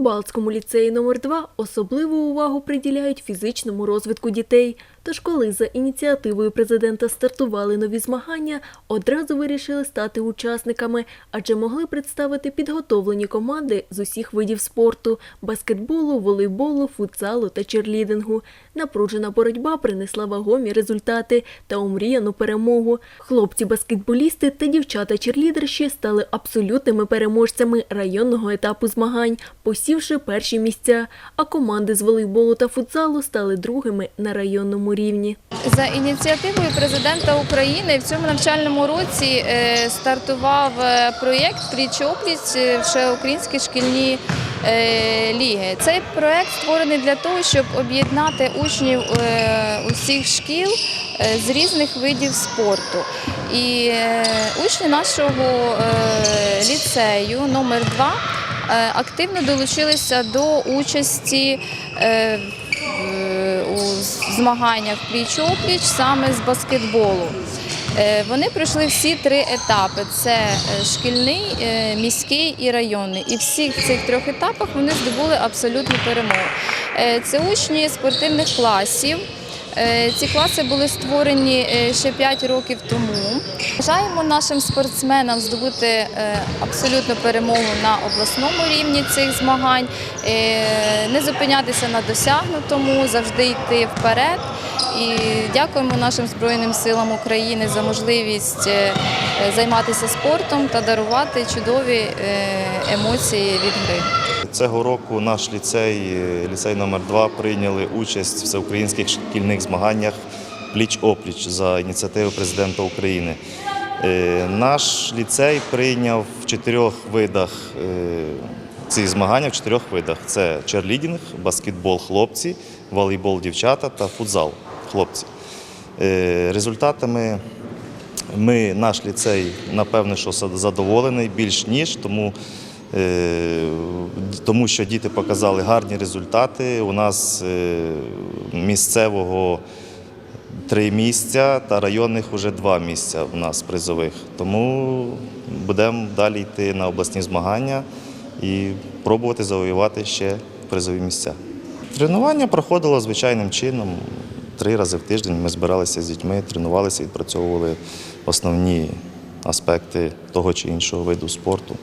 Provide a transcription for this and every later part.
Балтському ліцеї номер 2 особливу увагу приділяють фізичному розвитку дітей. Тож, коли за ініціативою президента стартували нові змагання, одразу вирішили стати учасниками, адже могли представити підготовлені команди з усіх видів спорту – баскетболу, волейболу, футзалу та черлідингу. Напружена боротьба принесла вагомі результати та омріяну перемогу. Хлопці-баскетболісти та дівчата-черлідерші стали абсолютними переможцями районного етапу змагань, посівши перші місця, а команди з волейболу та футзалу стали другими на районному рівні. За ініціативою президента України в цьому навчальному році е, стартував е, проєкт «Пліч-опліч» е, всеукраїнські шкільні ліги. Цей проєкт створений для того, щоб об'єднати учнів е, усіх шкіл е, з різних видів спорту. І е, учні нашого е, ліцею номер 2 активно долучилися до участі е, у змаганнях пліч-опліч саме з баскетболу. Е, Вони пройшли всі три етапи: це е, шкільний, е, міський і районний. І всіх цих трьох етапах вони здобули абсолютну перемогу. Це учні спортивних класів. Е, Ці класи були створені е, ще 5 років тому. Бажаємо нашим спортсменам здобути е, абсолютну перемогу на обласному рівні цих змагань, не зупинятися на досягнутому, завжди йти вперед. І дякуємо нашим Збройним силам України за можливість займатися спортом та дарувати чудові емоції від гри. Цього року наш ліцей, ліцей номер 2 прийняли участь в всеукраїнських шкільних змаганнях пліч-опліч за ініціативи президента України. Е, Наш ліцей прийняв в чотирьох видах е, ці змагання в чотирьох видах: це черлідінг, баскетбол хлопці, волейбол дівчата та футзал хлопці. Е, Результатами ми, наш ліцей, напевне, що задоволений більш ніж, тому, тому що діти показали гарні результати. У нас е, місцевого три місця та районних вже два місця у нас призових. Тому будемо далі йти на обласні змагання і пробувати завоювати ще призові місця. Тренування проходило звичайним чином. Три рази в тиждень ми збиралися з дітьми, тренувалися, відпрацьовували основні аспекти того чи іншого виду спорту.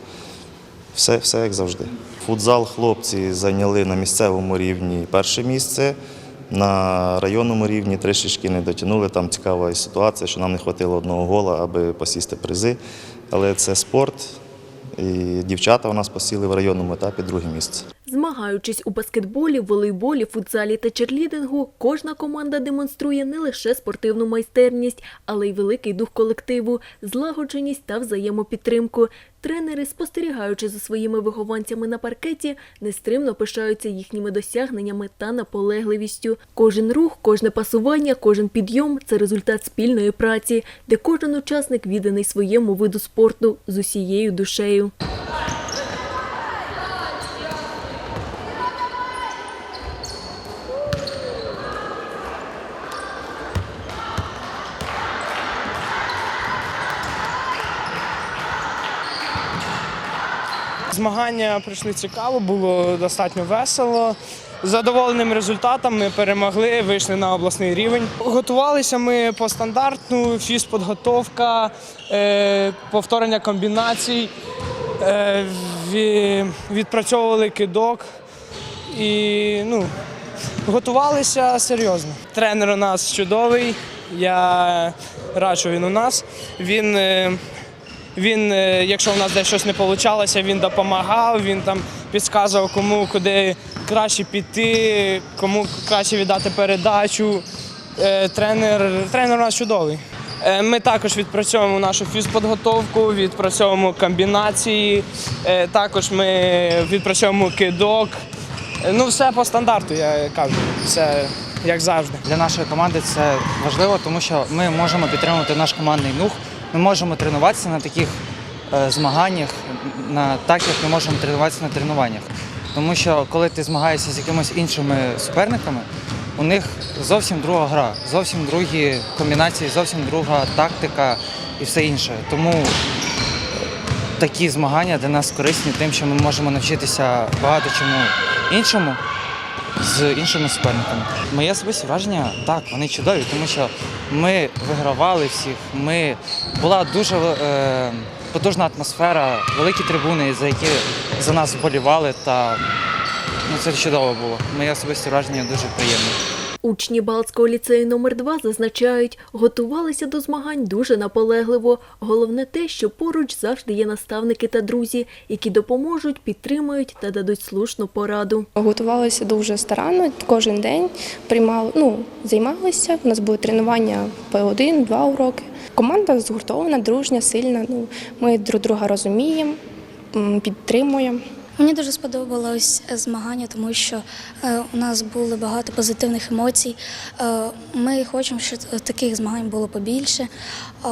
Все, все як завжди. Футзал хлопці зайняли на місцевому рівні перше місце. На районному рівні трішечки не дотягнули. Там цікава ситуація, що нам не вистачило одного гола, аби посісти призи. Але це спорт. І дівчата у нас посіли в районному етапі друге місце. Змагаючись у баскетболі, волейболі, футзалі та черлідингу, кожна команда демонструє не лише спортивну майстерність, але й великий дух колективу, злагодженість та взаємопідтримку. Тренери, спостерігаючи за своїми вихованцями на паркеті, нестримно пишаються їхніми досягненнями та наполегливістю. Кожен рух, кожне пасування, кожен підйом це результат спільної праці, де кожен учасник відданий своєму виду спорту з усією душею. Змагання пройшли цікаво, було достатньо весело. З задоволеним результатом ми перемогли, вийшли на обласний рівень. Готувалися ми по стандартну, фізподготовка, е, повторення комбінацій, е, відпрацьовували кидок і ну, готувалися серйозно. Тренер у нас чудовий. Я рад, що він у нас. Він е, він, е, якщо в нас десь щось не вийшло, він допомагав, він там підказував, кому куди краще піти, кому краще віддати передачу. Е, Тренер, тренер у нас чудовий. Е, Ми також відпрацьовуємо нашу фізподготовку, відпрацьовуємо комбінації, також ми відпрацьовуємо кидок. Ну, все по стандарту, я кажу, все як завжди. Для нашої команди це важливо, тому що ми можемо підтримувати наш командний дух. Ми можемо тренуватися на таких е, змаганнях, на так як ми можемо тренуватися на тренуваннях. Тому що коли ти змагаєшся з якимись іншими суперниками, у них зовсім друга гра, зовсім другі комбінації, зовсім друга тактика і все інше. Тому такі змагання для нас корисні тим, що ми можемо навчитися багато чому іншому з іншими суперниками. Моє особисте враження, так, вони чудові, тому що ми вигравали всіх. Ми була дуже е, потужна атмосфера, великі трибуни, за які за нас вболівали. Та ну, це чудово було. Моє особисте враження дуже приємне. Учні Балтського ліцею номер 2 зазначають, готувалися до змагань дуже наполегливо. Головне те, що поруч завжди є наставники та друзі, які допоможуть, підтримують та дадуть слушну пораду. Готувалися дуже старанно, кожен день приймали, ну, займалися. У нас були тренування по один-два уроки. Команда згуртована, дружня, сильна. Ну, ми друг друга розуміємо, підтримуємо. Мені дуже сподобалось змагання, тому що е, у нас було багато позитивних емоцій. Е, ми хочемо, щоб таких змагань було побільше. Е,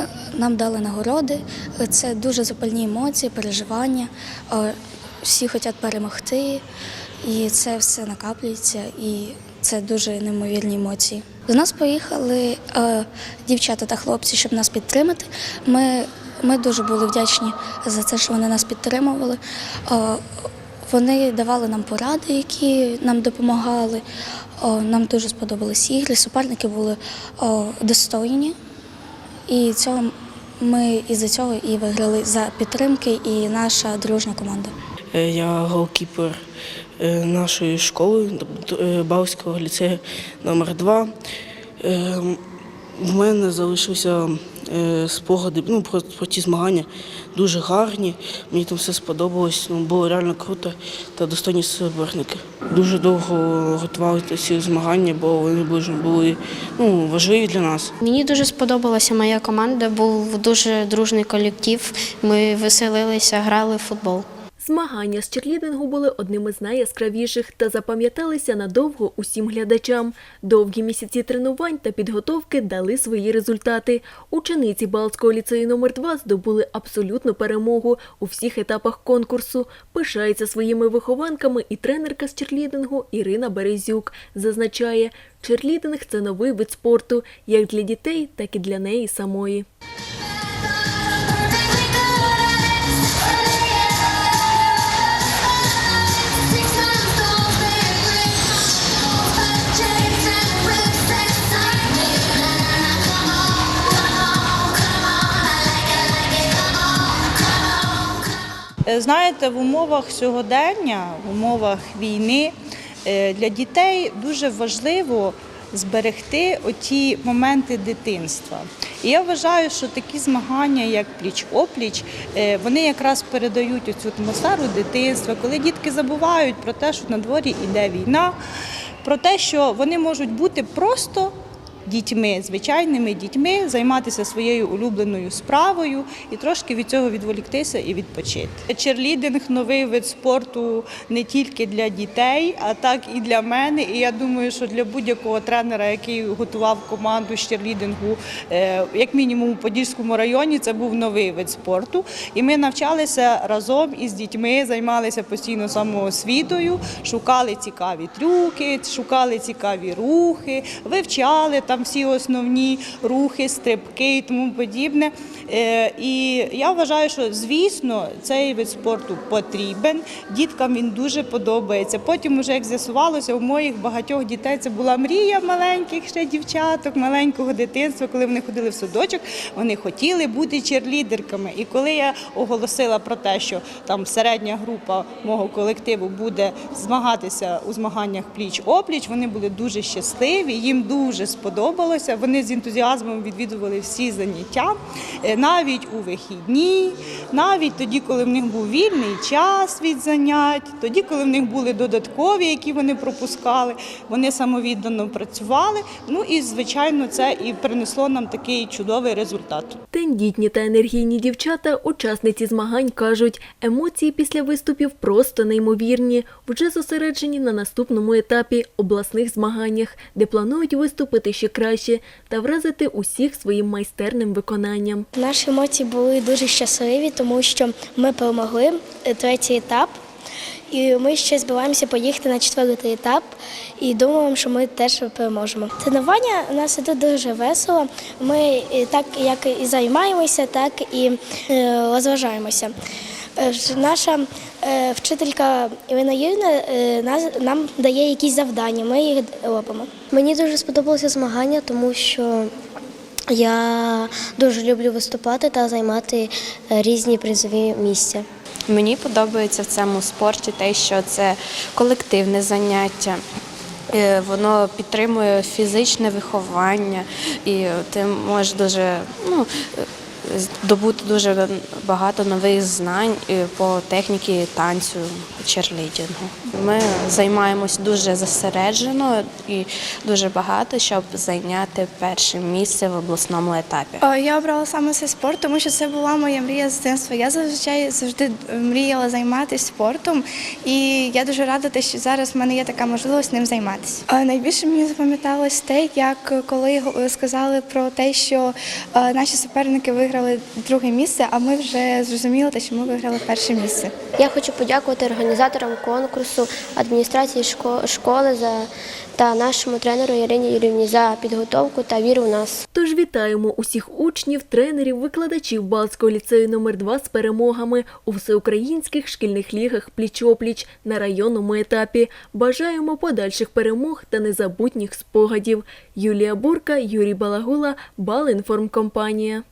е, нам дали нагороди. Е, Це дуже запальні емоції, переживання. Е, всі хочуть перемогти, і це все накаплюється, і це дуже неймовірні емоції. До нас поїхали е, дівчата та хлопці, щоб нас підтримати. Ми ми дуже були вдячні за це, що вони нас підтримували. Е, Вони давали нам поради, які нам допомагали. Е, Нам дуже сподобались ігри. Суперники були е, достойні. І цього ми із-за цього і виграли за підтримки і наша дружня команда. Я голкіпер нашої школи Бавського ліцею номер 2 В мене залишилися е, спогади ну, про, про ті змагання дуже гарні. Мені там все сподобалось. Ну, було реально круто та достойні суперники. Дуже довго готувалися ці змагання, бо вони дуже були ну, важливі для нас. Мені дуже сподобалася моя команда, був дуже дружний колектив. Ми веселилися, грали в футбол. Змагання з черлідингу були одними з найяскравіших та запам'яталися надовго усім глядачам. Довгі місяці тренувань та підготовки дали свої результати. Учениці Балтського ліцею номер 2 здобули абсолютну перемогу у всіх етапах конкурсу. Пишається своїми вихованками і тренерка з черлідингу Ірина Березюк. Зазначає, черлідинг – це новий вид спорту як для дітей, так і для неї самої. Знаєте, в умовах сьогодення, в умовах війни е, для дітей дуже важливо зберегти оті моменти дитинства. І я вважаю, що такі змагання, як пліч-опліч, е, вони якраз передають оцю атмосферу дитинства, коли дітки забувають про те, що на дворі йде війна, про те, що вони можуть бути просто дітьми, звичайними дітьми, займатися своєю улюбленою справою і трошки від цього відволіктися і відпочити. Черлідинг новий вид спорту не тільки для дітей, а так і для мене. І я думаю, що для будь-якого тренера, який готував команду з черлідингу, е, як мінімум у Подільському районі, це був новий вид спорту. І ми навчалися разом із дітьми, займалися постійно самоосвітою, шукали цікаві трюки, шукали цікаві рухи, вивчали там всі основні рухи, стрибки і тому подібне. Е, І я вважаю, що звісно цей вид спорту потрібен. Діткам він дуже подобається. Потім, уже як з'ясувалося, у моїх багатьох дітей це була мрія маленьких ще дівчаток, маленького дитинства, коли вони ходили в садочок, вони хотіли бути черлідерками. І коли я оголосила про те, що там середня група мого колективу буде змагатися у змаганнях пліч-опліч, вони були дуже щасливі, їм дуже сподобалося. Вони з ентузіазмом відвідували всі заняття, е, навіть у вихідні, навіть тоді, коли в них був вільний час від занять, тоді, коли в них були додаткові, які вони пропускали, вони самовіддано працювали. Ну і звичайно, це і принесло нам такий чудовий результат. Тендітні та енергійні дівчата, учасниці змагань, кажуть, емоції після виступів просто неймовірні. Вже зосереджені на наступному етапі обласних змаганнях, де планують виступити ще краще та вразити усіх своїм майстерним виконанням. Наші емоції були дуже щасливі, тому що ми перемогли е, третій етап. і ми ще збираємося поїхати на четвертий етап і думаємо, що ми теж переможемо. Тренування у нас іде дуже весело. Ми так як і займаємося, так і е, розважаємося. Е, Наша е, вчителька Ірина Юрівна е, нам дає якісь завдання, ми їх робимо. Мені дуже сподобалося змагання, тому що я дуже люблю виступати та займати різні призові місця. Мені подобається в цьому спорті те, що це колективне заняття. Воно підтримує фізичне виховання, і ти можеш дуже ну, здобути дуже багато нових знань е, по техніці танцю, черлідінгу. Ми займаємось дуже зосереджено і дуже багато, щоб зайняти перше місце в обласному етапі. Е, Я обрала саме цей спорт, тому що це була моя мрія з дитинства. Я зазвичай завжди мріяла займатися спортом, і я дуже рада, що зараз в мене є така можливість ним займатися. Найбільше мені запам'яталось те, як коли сказали про те, що е, наші суперники виграли друге місце, а ми вже зрозуміли, що ми виграли перше місце. Я хочу подякувати організаторам конкурсу, адміністрації шко- школи за та нашому тренеру Ірині Юрівні за підготовку та віру в нас. Тож вітаємо усіх учнів, тренерів, викладачів Балтського ліцею номер 2 з перемогами у всеукраїнських шкільних лігах пліч-опліч на районному етапі. Бажаємо подальших перемог та незабутніх спогадів. Юлія Бурка, Юрій Балагула, Балінформкомпанія.